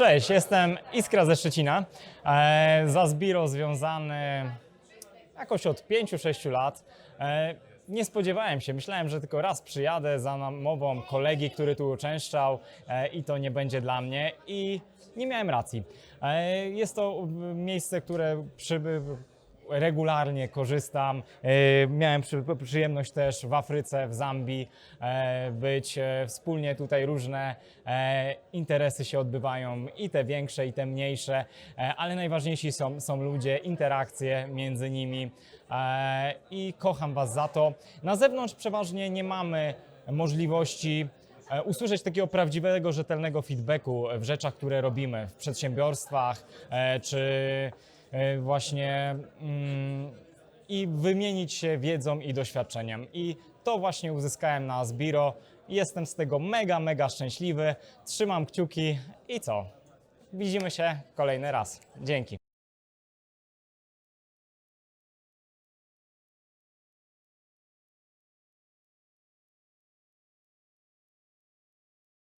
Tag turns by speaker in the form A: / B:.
A: Cześć, jestem Iskra ze Szczecina. E, za Zbiro związany jakoś od 5-6 lat. E, nie spodziewałem się, myślałem, że tylko raz przyjadę za namową kolegi, który tu uczęszczał e, i to nie będzie dla mnie i nie miałem racji. Jest to miejsce, które przyby, regularnie korzystam. E, Miałem przy, przyjemność też w Afryce, w Zambii e, być. E, Wspólnie tutaj różne interesy się odbywają, i te większe, i te mniejsze, ale najważniejsi są, są ludzie, interakcje między nimi i kocham Was za to. Na zewnątrz przeważnie nie mamy możliwości usłyszeć takiego prawdziwego, rzetelnego feedbacku w rzeczach, które robimy w przedsiębiorstwach, czy właśnie mm, i wymienić się wiedzą i doświadczeniem. I to właśnie uzyskałem na Zbiro jestem z tego mega, mega szczęśliwy. Trzymam kciuki i co? Widzimy się kolejny raz. Dzięki.